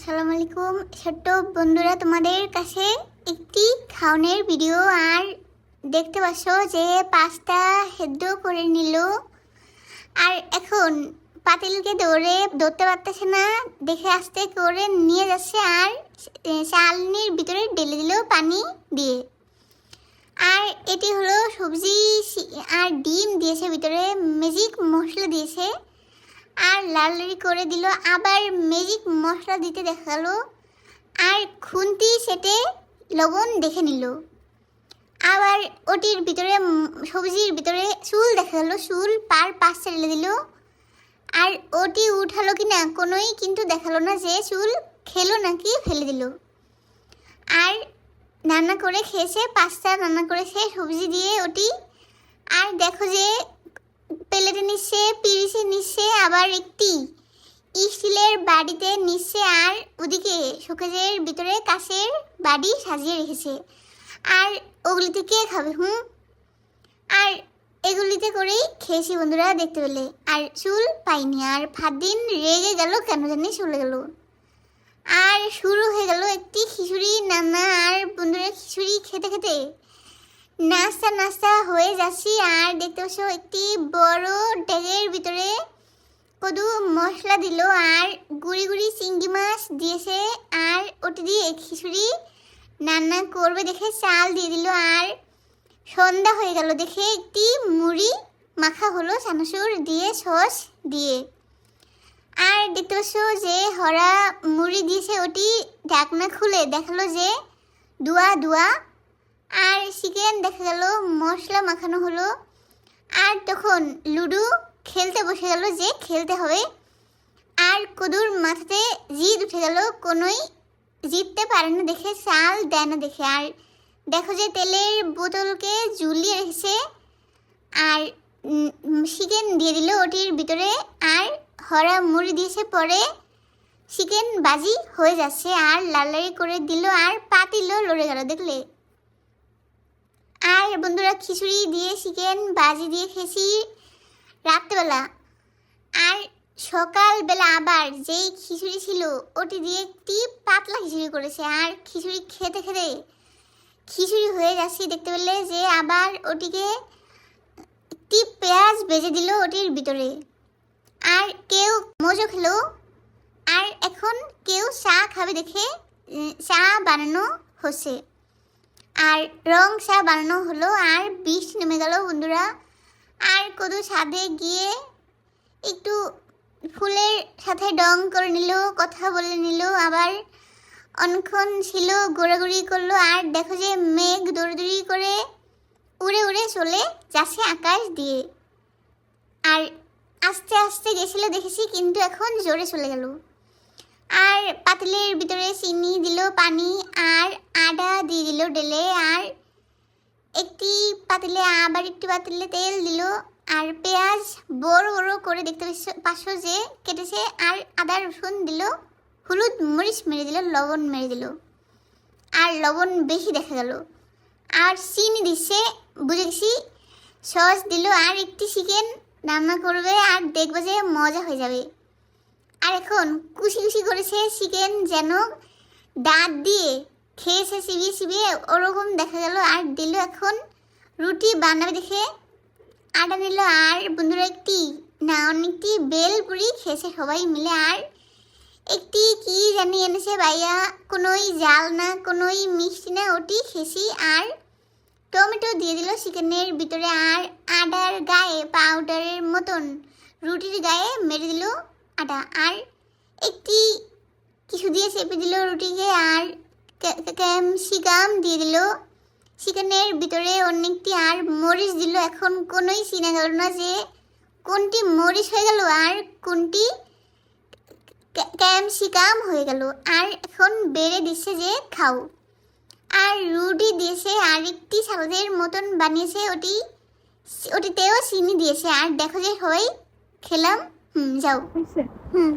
আসসালামু আলাইকুম ছোট্ট বন্ধুরা, তোমাদের কাছে একটি খাওয়ানোর ভিডিও। আর দেখতে পাচ্ছ যে পাস্তা সেদ্ধ করে নিল। আর এখন পাতিলকে দৌড়ে ধরতে পারতেছে না, দেখে আসতে করে নিয়ে যাচ্ছে আর চালনির ভিতরে ঢেলে দিল পানি দিয়ে। আর এটি হলো সবজি আর ডিম দিয়েছে, ভিতরে ম্যাজিক মশলা দিয়েছে। লাল করে দিল, আবার ম্যাজিক মশলা দিতে দেখাল। আর খুন্তি, সেটে লবণ দেখে নিল। আবার ওটির ভিতরে, সবজির ভিতরে চুল দেখা গেলো চুল পার পাশ ছেড়ে দিল। আর ওটি উঠালো কি না কোনোই কিন্তু দেখাল না যে চুল খেলো নাকি ফেলে দিল। আর রান্না করে খেয়েছে পাস্তা রান্না করেছে সবজি দিয়ে ওটি। আর দেখো যে প্লেটে নিচ্ছে পিরিসে নিচ্ছে আবার একটি স্টিলের বাড়িতে নিচ্ছে আর ওদিকে শোকেজের ভিতরে কাঁচের বাড়ি সাজিয়ে রেখেছে। আর ওগুলিতে কে খাবে, হুম? আর এগুলিতে করেই খেয়েছি বন্ধুরা, দেখতে পেলে। আর চুল পাইনি, আর ভাত দিন রেগে গেল কেন জানি চলে গেল। আর শুরু হয়ে গেল একটি খিচুড়ি রান্না আর বন্ধুরা খিচুড়ি খেতে খেতে নাস্তা নাস্তা হয়ে যাচ্ছি। আর দেখতে পাচ্ছ, একটি বড় ডেগের ভিতরে কদু মশলা দিল। আর গুড়ি গুড়ি চিংড়ি মাছ দিয়েছে। আর ওটি দিয়ে খিচুড়ি রান্না করবে দেখে চাল দিয়ে দিল। আর সন্ধ্যা হয়ে গেল দেখে একটি মুড়ি মাখা হলো চানাচুর দিয়ে, সস দিয়ে। আর দেখতে পাচ্ছ যে হরা মুড়ি দিয়েছে ওটি ঢাকনা খুলে দেখাল যে দুয়া দুয়া আর চিকেন দেখা গেল, মশলা মাখানো হলো। আর তখন লুডো খেলতে বসে গেল যে খেলতে হবে। আর কদুর মাথাতে জিদ উঠে গেল, কোনোই জিততে পারে না দেখে, চাল দেয় না দেখে। আর দেখো যে তেলের বোতলকে ঝুলিয়ে রেখেছে। আর চিকেন দিয়ে দিল ওটির ভিতরে। আর হরা মুড়ি দিয়েছে পরে চিকেন বাজি হয়ে যাচ্ছে। আর লালারি করে দিল, আর পাতিল লড়ে গেল, দেখলে? আর বন্ধুরা খিচুড়ি দিয়ে, চিকেন বাজি দিয়ে খেয়েছি রাত্রেবেলা। আর সকালবেলা আবার যেই খিচুড়ি ছিল, ওটি দিয়ে একটি পাতলা খিচুড়ি করেছে। আর খিচুড়ি খেতে খেতে খিচুড়ি হয়ে যাচ্ছে দেখতে পেলে যে আবার ওটিকে একটি পেঁয়াজ বেজে দিল ওটির ভিতরে। আর কেউ মজো খেলো, আর এখন কেউ চা খাবে দেখে চা বানানো হচ্ছে। আর রং চা বানানো হলো, আর বিষ নেমে গেল বন্ধুরা। আর কদু ছাদে গিয়ে একটু ফুলের সাথে ডং করে নিল, কথা বলে নিল, আবার অনেকক্ষণ ছিল, ঘোরাঘুরি করল, আর দেখো যে মেঘ দৌড়দৌড়ি করে উড়ে উড়ে চলে যাচ্ছে আকাশ দিয়ে। আর আস্তে আস্তে গেছিল দেখেছি, কিন্তু এখন জোরে চলে গেল। আর পাতিলের ভিতরে চিনি দিল, পানি, আর আদা দিয়ে দিল ডেলে আর একটি পাতিলে, আবার একটি পাতিলে তেল দিল আর পেঁয়াজ বড় বড় করে দেখতে পাচ্ছ যে কেটেছে আর আদা, রসুন দিল, হলুদ মরিচ মেরে দিল, লবণ মেরে দিল আর লবণ বেশি দেখা গেল আর চিনি দিচ্ছে বুঝে গেছি? সস দিল আর একটি চিকেন, রান্না করবে আর দেখবে যে মজা হয়ে যাবে। আর এখন কুচি কুচি করেছে চিকেন যেন দাঁত দিয়ে। খেয়েছে চিবিয়ে চিবিয়ে ওরকম দেখা গেল আর দিল এখন রুটি বানাবে দেখে। আটা নিল আর বন্ধুরা একটি না, অনেকটি বেল পুরি খেয়েছে সবাই মিলে আর একটি কি জানি এনেছে ভাইয়া, কোনোই জাল না, কোনোই মিষ্টি না, ওটি খেয়েছি আর টমেটো দিয়ে দিল চিকেনের ভিতরে আর আটার গায়ে পাউডারের মতন রুটির গায়ে মেরে দিল আটা। আর একটি কিছু দিয়ে চেপে দিল রুটিকে আর ক্যাপসিকাম দিয়ে দিল। চিকেনের ভিতরে অনেকটি আর মরিচ দিল। এখন কোনোই চিনা গেল না যে কোনটি মরিচ হয়ে গেল আর কোনটি ক্যাপসিকাম হয়ে গেল। আর এখন বেড়ে দিচ্ছে যে খাও। আর রুটি দিয়েছে আর একটি সালাদের মতন বানিয়েছে ওটি ওটিতেও চিনি দিয়েছে। আর দেখো যে সবাই খেলাম। হুম যাও। হুম।